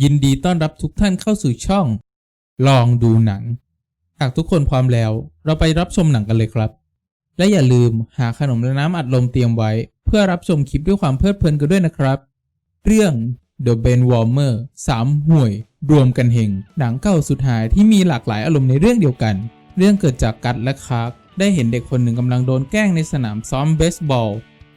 ยินดีต้อนรับทุกท่านเข้าสู่ช่อง ลองดูหนัง หากทุกคนพร้อมแล้ว เราไปรับชมหนังกันเลยครับ และอย่าลืมหาขนมและน้ำอัดลมเตรียมไว้ เพื่อรับชมคลิปด้วยความเพลิดเพลินกันด้วยนะครับ เรื่อง The Ben Warmer สามห่วย รวมกันเฮงหนังเก่าสุดหายที่มีหลากหลายอารมณ์ในเรื่องเดียวกัน เรื่องเกิดจากกัตและคาร์กได้เห็นเด็กคนหนึ่งกำลังโดนแกล้งในสนามซ้อมเบสบอล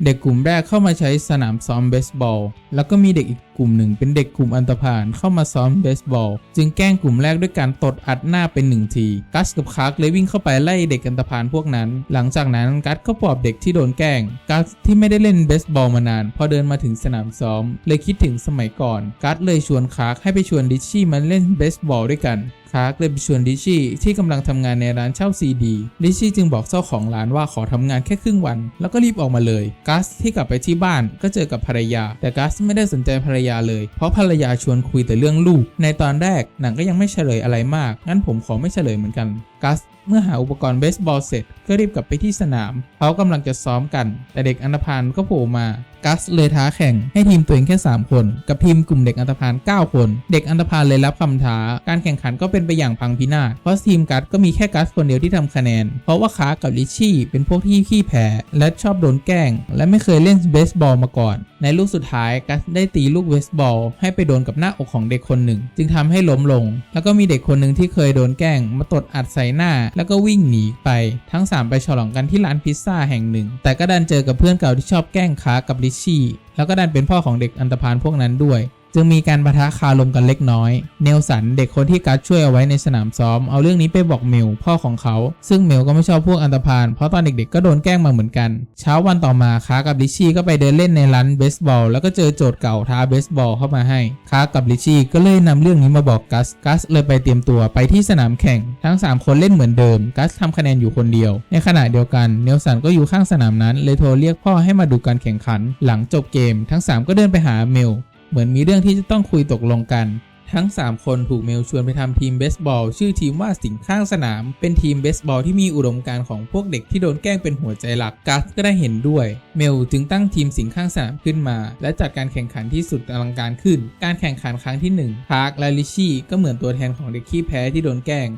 เด็กกลุ่มแรกเข้ามาใช้สนามซ้อมเบสบอล แล้วก็มีเด็กอีกกลุ่มหนึ่งเป็นเด็กกลุ่มอันตพาลเข้ามาซ้อมเบสบอล จึงแกล้งกลุ่มแรกด้วยการตดอัดหน้าเป็นหนึ่งที กัสกับคาร์กเลยวิ่งเข้าไปไล่เด็กอันตพาลพวกนั้น หลังจากนั้นกัสก็ปลอบเด็กที่โดนแกล้ง กัสที่ไม่ได้เล่นเบสบอลมานาน พอเดินมาถึงสนามซ้อม เลยคิดถึงสมัยก่อน กัสเลยชวนคาร์กให้ไปชวนดิชชี่มาเล่นเบสบอลด้วยกันคาร์กเลยไปชวนดิชี่ที่กำลังทำงานในร้านเช่าซีดีดิชชี่จึงบอกเจ้าของร้านว่าขอทำงานแค่ครึ่งวัน แล้วก็รีบออกมาเลยกัสที่กลับไปที่บ้านก็เจอกับภรรยา แต่กัสไม่ได้สนใจภรรยาเลย เพราะภรรยาชวนคุยแต่เรื่องลูก ในตอนแรกหนังก็ยังไม่เฉลยอะไรมาก งั้นผมขอไม่เฉลยเหมือนกัน กัส เมื่อหาอุปกรณ์เบสบอลเสร็จ ก็รีบกลับไปที่สนาม เขากำลังจะซ้อมกัน แต่เด็กอันธพาลก็โผล่มา กัสเลยท้าแข่งให้ทีมตัวเองแค่ 3 คน กับทีมกลุ่มเด็กอันธพาล9 คน เด็กอันธพาลเลยรับคำท้า การแข่งขันก็เป็นไปอย่างพังพินาศ เพราะทีมกัสก็มีแค่กัสคนเดียวที่ทำคะแนน เพราะว่าคากับลิชชี่เป็นพวกที่ขี้แพ้และชอบโดนแกล้ง และไม่เคยเล่นเบสบอลมาก่อน ในลูกสุดท้ายกัสได้ตีลูกเบสบอล ให้ไปโดนกับหน้าอกของเด็กคนหนึ่ง จึงทำให้ล้มลง แล้วก็มีเด็กคนหนึ่งที่เคยโดนแกล้งมาตดอัดใส่หน้า แล้วก็วิ่งหนีไป ทั้ง 3 ไปฉลองกันที่ร้านพิซซ่าแห่งหนึ่ง แต่ก็ดันเจอกับเพื่อนเก่าที่ชอบแกล้งค้ากับลิชชี่ แล้วก็ดันเป็นพ่อของเด็กอันตพานพวกนั้นด้วย จึงมีการปะทะคารมกันเล็กน้อย เนลสันเด็กคนที่กัสช่วยเอาไว้ในสนามซ้อม เอาเรื่องนี้ไปบอกเมลพ่อของเขา ซึ่งเมลก็ไม่ชอบพวกอันตพาลเพราะตอนเด็กๆก็โดนแกล้งมาเหมือนกัน เช้าวันต่อมาคากับลิชี่ก็ไปเดินเล่นในร้านเบสบอลแล้วก็เจอโจทย์เก่าท้าเบสบอลเข้ามาให้คากับลิชี่ก็เลยนำเรื่องนี้มาบอกกัสกัสเลยไปเตรียมตัวไปที่สนามแข่ง ทั้ง 3 คนเล่นเหมือนเดิม กัสทำคะแนนอยู่คนเดียว ในขณะเดียวกันเนลสันก็อยู่ข้างสนามนั้น เลยโทรเรียกพ่อให้มาดูการแข่งขัน หลังจบเกม ทั้ง 3 ก็เดินไปหาเมล เหมือนมีเรื่องที่จะต้องคุยตกลงกัน ทั้ง 3 คนถูกเมลชวนไปทำทีมเบสบอล ชื่อทีมว่าสิงข้างสนาม เป็นทีมเบสบอลที่มีอุดมการณ์ของพวกเด็กที่โดนแกล้งเป็นหัวใจหลักกัสก็ได้เห็นด้วย เมลจึงตั้งทีมสิงข้างสนามขึ้นมา และจัดการแข่งขันที่สุดอลังการขึ้น การแข่งขันครั้งที่1พาร์คและลิชชี่ก็เหมือนตัวแทนของเด็กขี้แพ้ที่โดนแกล้ง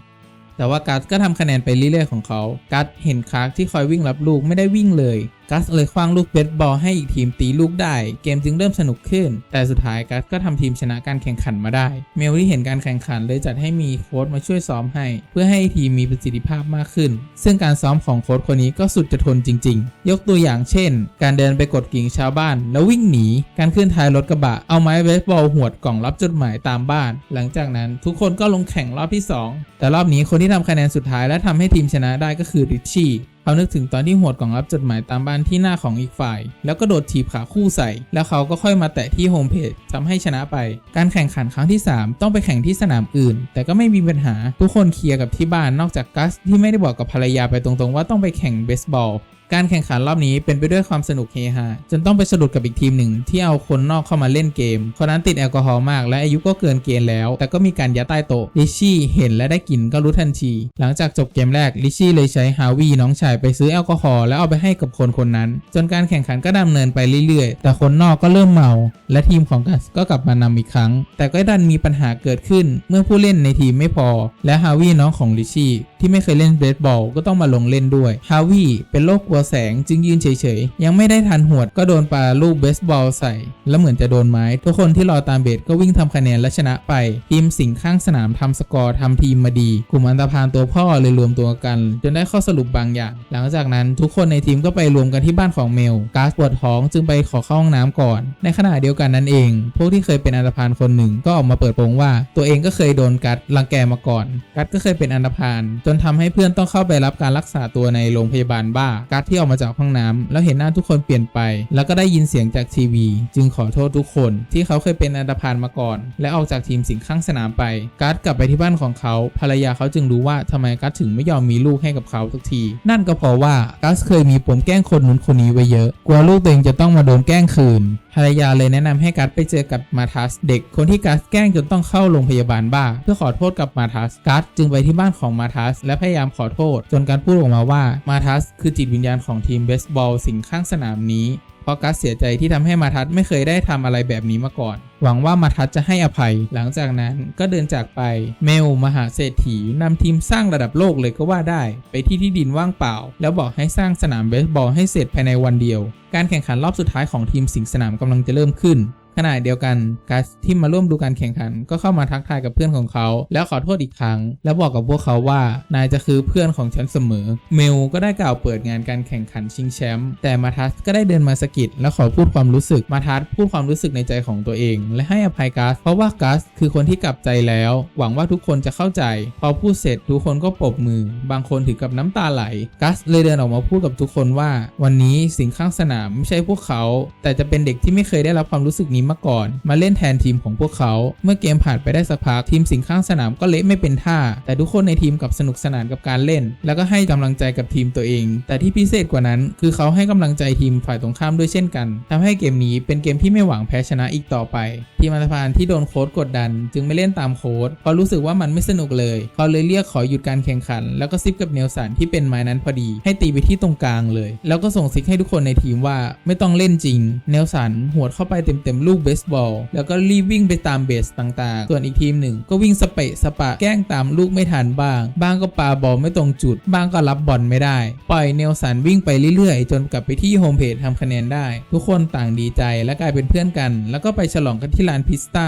แต่ว่ากัสก็ทำคะแนนไปเรื่อยๆของเขา กัสเห็นคาร์กที่คอยวิ่งรับลูกไม่ได้วิ่งเลย กัสเลยคว้างลูกเบสบอลให้อีกทีมตีลูกได้ เกมจึงเริ่มสนุกขึ้น แต่สุดท้ายกัสก็ทำทีมชนะการแข่งขันมาได้ เมลที่เห็นการแข่งขันเลยจัดให้มีโค้ชมาช่วยซ้อมให้ เพื่อให้ทีมมีประสิทธิภาพมากขึ้น ซึ่งการซ้อมของโค้ชคนนี้ก็สุดจะทนจริง ๆ ยกตัวอย่างเช่น การเดินไปกดกิ่งชาวบ้าน แล้ววิ่งหนี การขึ้นท้ายรถกระบะ เอาไม้เบสบอลหวดกล่องรับจดหมายตามบ้าน หลังจากนั้นทุกคนก็ลงแข่งรอบที่สองแต่รอบนี้คนที่ทำคะแนนสุดท้ายและทำให้ทีมชนะได้ก็คือริชชี่เขานึกถึงตอนที่หวดกล่องรับจดหมายตามบ้านที่หน้าของอีกฝ่าย แล้วก็โดดถีบขาคู่ใส่ แล้วเขาก็ค่อยมาแตะที่โฮมเพจทำให้ชนะไป การแข่งขันครั้งที่ 3 ต้องไปแข่งที่สนามอื่น แต่ก็ไม่มีปัญหาทุกคนเคลียร์กับที่บ้านนอกจากกัสที่ไม่ได้บอกกับภรรยาไปตรงๆ ว่าต้องไปแข่งเบสบอล การแข่งขันรอบนี้เป็นไปด้วยความสนุกเฮฮาจนต้องไปสะดุดกับอีกทีมหนึ่ง ที่เอาคนนอกเข้ามาเล่นเกม คนนั้นติดแอลกอฮอล์มากและอายุก็เกินเกณฑ์แล้ว แต่ก็มีการยัดใต้โต๊ะลิชี่เห็นและได้กลิ่นก็รู้ทันที หลังจากจบเกมแรกลิชี่เลยใช้ฮาวีน้องชายไปซื้อแอลกอฮอล์แล้วเอาไปให้กับคนคนนั้น จนการแข่งขันก็ดำเนินไปเรื่อยๆ แต่คนนอกก็เริ่มเมา และทีมของกัสก็กลับมานำอีกครั้ง แต่ก็ดันมีปัญหาเกิดขึ้น เมื่อผู้เล่นในทีมไม่พอ และฮาวีน้องของลิชชี่ที่ไม่เคยเล่นเบสบอลก็ต้องมาลงเล่นด้วยฮาวีเป็นโรคกลัวแสงจึงยืนเฉยๆ ยังไม่ได้ทันหวดก็โดนปาลูกเบสบอลใส่ แล้วเหมือนจะโดนไม้ ทุกคนที่รอตามเบสก็วิ่งทำคะแนนและชนะไป ทีมสิงข้างสนามทำสกอร์ทำทีมมาดี กลุ่มอันตพาลตัวพ่อเลยรวมตัวกัน จนได้ข้อสรุปบางอย่าง หลังจากนั้นทุกคนในทีมก็ไปรวมกันที่บ้านของเมลกาสปวดท้องจึงไปขอเข้าห้องน้ำก่อน ในขณะเดียวกันนั้นเอง พวกที่เคยเป็นอันตพาลคนหนึ่งก็ออกมาเปิดโปงว่า ตัวเองก็เคยโดนกัดรังแกมาก่อน กัดก็เคยเป็นอันตพาลจนทำให้เพื่อนต้องเข้าไปรับการรักษาตัวในโรงพยาบาลบ้ากัดที่ออกมาจากห้องน้ำแล้วเห็นหน้าทุกคนเปลี่ยนไป แล้วก็ได้ยินเสียงจากทีวี จึงขอโทษทุกคนที่เขาเคยเป็นอันตพาลมาก่อน และออกจากทีมสิงข้างสนามไปกัดกลับไปที่บ้านของเขา ภรรยาเขาจึงรู้ว่าทำไมกัดถึงไม่ยอมมีลูกให้กับเขาสักที นั่นก็เพราะว่ากัสเคยมีปมแกล้งคนนู้นคนนี้ไว้เยอะ กลัวลูกตัวเองจะต้องมาโดนแกล้งคืน ภรรยาเลยแนะนำให้กัสไปเจอกับมาทัส เด็กคนที่กัสแกล้งจนต้องเข้าโรงพยาบาลบ้า เพื่อขอโทษกับมาทัสกัสจึงไปที่บ้านของมาทัสและพยายามขอโทษ จนกัสพูดออกมาว่ามาทัสคือจิตวิญญาณของทีมเบสบอลสิงข้างสนามนี้เพราะกัสเสียใจที่ทำให้มาทัศไม่เคยได้ทำอะไรแบบนี้มาก่อน หวังว่ามาทัศจะให้อภัย หลังจากนั้นก็เดินจากไป เมล มหาเศรษฐีนำทีมสร้างระดับโลกเลยก็ว่าได้ ไปที่ที่ดินว่างเปล่า แล้วบอกให้สร้างสนามเบสบอลให้เสร็จภายในวันเดียว การแข่งขันรอบสุดท้ายของทีมสิงสนามกำลังจะเริ่มขึ้น ขณะเดียวกันกัสที่มาร่วมดูการแข่งขัน ก็เข้ามาทักทายกับเพื่อนของเขา แล้วขอโทษอีกครั้ง แล้วบอกกับพวกเขาว่านายจะคือเพื่อนของฉันเสมอ เมลก็ได้กล่าวเปิดงานการแข่งขันชิงแชมป์แต่มาทัสก็ได้เดินมาสะกิดและขอพูดความรู้สึกมาทัสพูดความรู้สึกในใจของตัวเอง และให้อภัยกัสเพราะว่ากัสคือคนที่กลับใจแล้ว หวังว่าทุกคนจะเข้าใจ พอพูดเสร็จทุกคนก็ปรบมือ บางคนถึงกับน้ำตาไหลกัสเลยเดินออกมาพูดกับทุกคนว่า วันนี้สิ่งข้างสนามไม่ใช่พวกเขา แต่จะเป็นเด็กที่ไม่เคยได้รับความรู้สึกนี้มาก่อน มาเล่นแทนทีมของพวกเขา เมื่อเกมผ่านไปได้สักพักทีมสิงข้างสนามก็เละไม่เป็นท่า แต่ทุกคนในทีมกับสนุกสนานกับการเล่น แล้วก็ให้กำลังใจกับทีมตัวเอง แต่ที่พิเศษกว่านั้น คือเขาให้กำลังใจทีมฝ่ายตรงข้ามด้วยเช่นกันทำให้เกมนี้เป็นเกมที่ไม่หวังแพ้ชนะอีกต่อไป ทีมอันธพาลที่โดนโค้ชกดดัน จึงไม่เล่นตามโค้ชเพราะรู้สึกว่ามันไม่สนุกเลยเขาเลยเรียกขอหยุดการแข่งขัน แล้วก็ซิปกับเนลสันที่เป็นไม้นั้นพอดี ให้ตีไปที่ตรงกลางเลย แล้วก็ส่งซิกให้ทุกคนในทีมว่าไม่ต้องเล่นจริง เนลสันหัวดเข้าไปเต็มๆลูกเบสบอล แล้วก็รีบวิ่งไปตามเบสต่างๆ ส่วนอีกทีมหนึ่งก็วิ่งสเปะสปะแกล้งตามลูกไม่ทันบ้าง บ้างก็ปาบอลไม่ตรงจุด บ้างก็รับบอลไม่ได้ ปล่อยเนลสันวิ่งไปเรื่อยๆ จนกลับไปที่โฮมเพจทำคะแนนได้ ทุกคนต่างดีใจและกลายเป็นเพื่อนกัน แล้วก็ไปฉลองกันที่ร้านพิซซ่า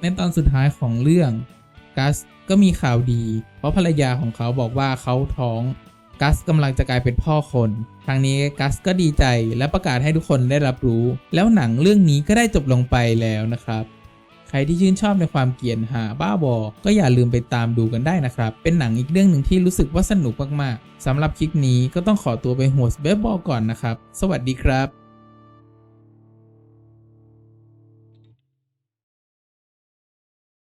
ในตอนสุดท้ายของเรื่องกัสก็มีข่าวดี เพราะภรรยาของเขาบอกว่าเขาท้อง กัสกำลังจะกลายเป็นพ่อคน ทางนี้กัสก็ดีใจและประกาศให้ทุกคนได้รับรู้ แล้วหนังเรื่องนี้ก็ได้จบลงไปแล้วนะครับ ใครที่ชื่นชอบในความเกลียนหาบ้าบอ ก็อย่าลืมไปตามดูกันได้นะครับ เป็นหนังอีกเรื่องหนึ่งที่รู้สึกว่าสนุกมากๆสำหรับคลิปนี้ก็ต้องขอตัวไปหัวสเบสบอลก่อนนะครับ สวัสดีครับ